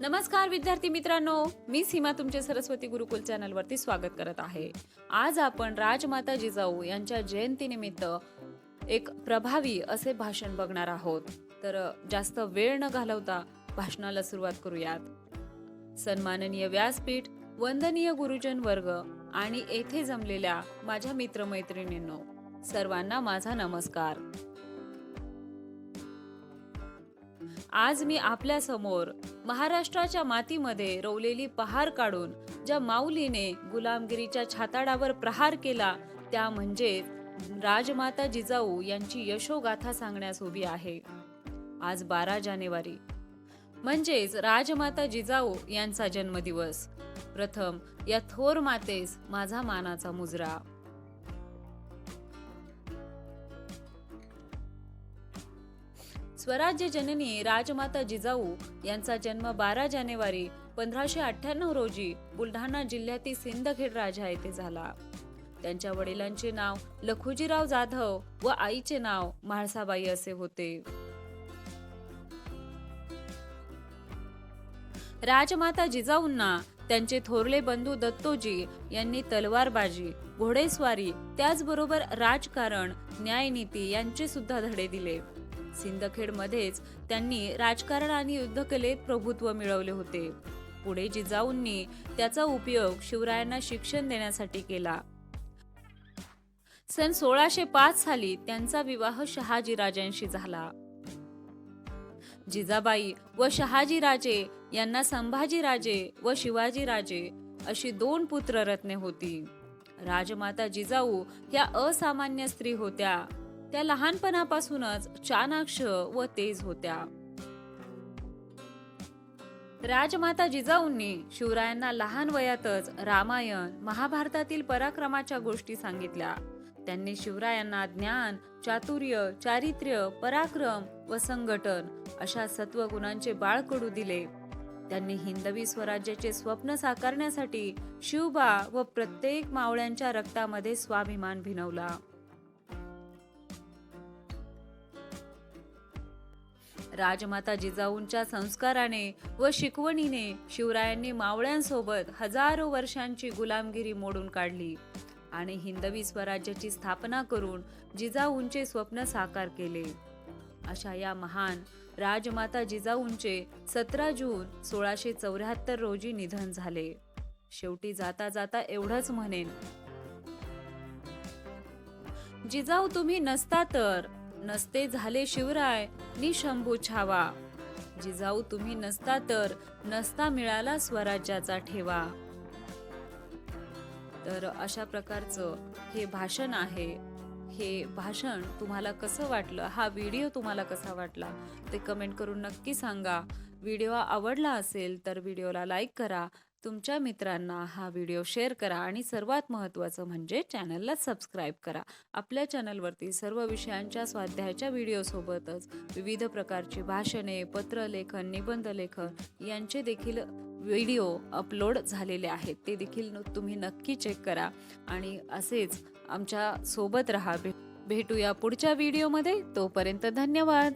नमस्कार विद्यार्थी मित्रांनो. मी सीमा तुमचे सरस्वती गुरुकुल चॅनलवरती स्वागत करत आहे. आज आपण राजमाता जिजाऊ यांच्या जयंतीनिमित्त एक प्रभावी असे भाषण बघणार आहोत. तर जास्त वेळ न घालवता भाषणाला सुरुवात करूयात. सन्माननीय व्यासपीठ वंदनीय गुरुजन वर्ग आणि येथे जमलेल्या माझ्या मित्रमैत्रिणींनो सर्वांना माझा नमस्कार. आज मी आपल्यासमोर महाराष्ट्राच्या मातीमध्ये रोवलेली पहार काढून ज्या माऊलीने गुलामगिरीच्या छाताडावर प्रहार केला त्या म्हणजे राजमाता जिजाऊ यांची यशोगाथा सांगण्यास उभी आहे. आज बारा जानेवारी. म्हणजेच राजमाता जिजाऊ यांचा जन्मदिवस. प्रथम या थोर मातेस माझा मानाचा मुजरा. स्वराज्य जननी राजमाता जिजाऊ यांचा जन्म बारा जानेवारी पंधराशे अठ्ठ्याण्णव रोजी बुलढाणा जिल्ह्यातील सिंदखेड राजा येथे झाला. त्यांच्या वडिलांचे नाव लखुजीराव जाधव व आईचे नाव म्हाळसाबाई असे होते. राजमाता जिजाऊंना त्यांचे थोरले बंधू दत्तोजी यांनी तलवारबाजी घोडेस्वारी त्याचबरोबर राजकारण न्यायनीती यांचे सुद्धा धडे दिले. सिंदखेडमध्येच त्यांनी राजकारण आणि युद्धकलेत प्रभुत्व मिळवले होते. पुढे जिजाऊंनी त्याचा उपयोग शिवरायांना शिक्षण देण्यासाठी केला. सन सोळाशे पाच साली त्यांचा विवाह शहाजी राजांशी झाला. जिजाबाई व शहाजीराजे यांना संभाजीराजे व शिवाजीराजे अशी दोन पुत्ररत्ने होती. राजमाता जिजाऊ ह्या असामान्य स्त्री होत्या. त्या लहानपणापासूनच चाणाक्ष व तेज होत्या. राजमाता जिजाऊंनी शिवरायांना लहान वयातच रामायण महाभारतातील पराक्रमाच्या गोष्टी सांगितल्या. त्यांनी शिवरायांना ज्ञान चातुर्य चारित्र्य पराक्रम व संघटन अशा सत्वगुणांचे बाळकडू दिले. त्यांनी हिंदवी स्वराज्याचे स्वप्न साकारण्यासाठी शिवबा व प्रत्येक मावळ्यांच्या रक्तामध्ये स्वाभिमान भिनवला. राजमाता जिजाऊंच्या संस्काराने व शिकवणीने शिवरायांनी मावळ्यांसोबत हजारो वर्षांची गुलामगिरी मोडून काढली आणि हिंदवी स्वराज्याची स्थापना करून जिजाऊंचे स्वप्न साकार केले. अशा या महान राजमाता जिजाऊंचे सतरा जून सोळाशे चौऱ्याहत्तर रोजी निधन झाले. शेवटी जाता जाता एवढंच म्हणेन. जिजाऊ तुम्ही नसता तर नसते झाले शिवराय निशंभू छावा. जिजाऊ तुम्ही नसता तर नसता मिळाला स्वराज्याचा ठेवा. तर अशा प्रकारचं हे भाषण आहे. हे भाषण तुम्हाला कसं वाटलं? हा व्हिडिओ तुम्हाला कसा वाटला? ते कमेंट करून नक्की सांगा. व्हिडिओ आवडला असेल तर व्हिडिओला लाईक करा. तुमच्या मित्रांना हा व्हिडिओ शेअर करा आणि सर्वात महत्त्वाचं म्हणजे चॅनलला सबस्क्राईब करा. आपल्या चॅनलवरती सर्व विषयांच्या स्वाध्यायाच्या व्हिडिओसोबतच विविध प्रकारची भाषणे पत्रलेखन निबंधलेखन यांचे देखील व्हिडिओ अपलोड झालेले आहेत. ते देखील न- तुम्ही नक्की चेक करा आणि असेच आमच्यासोबत राहा. भेटूया पुढच्या व्हिडिओमध्ये. तोपर्यंत धन्यवाद.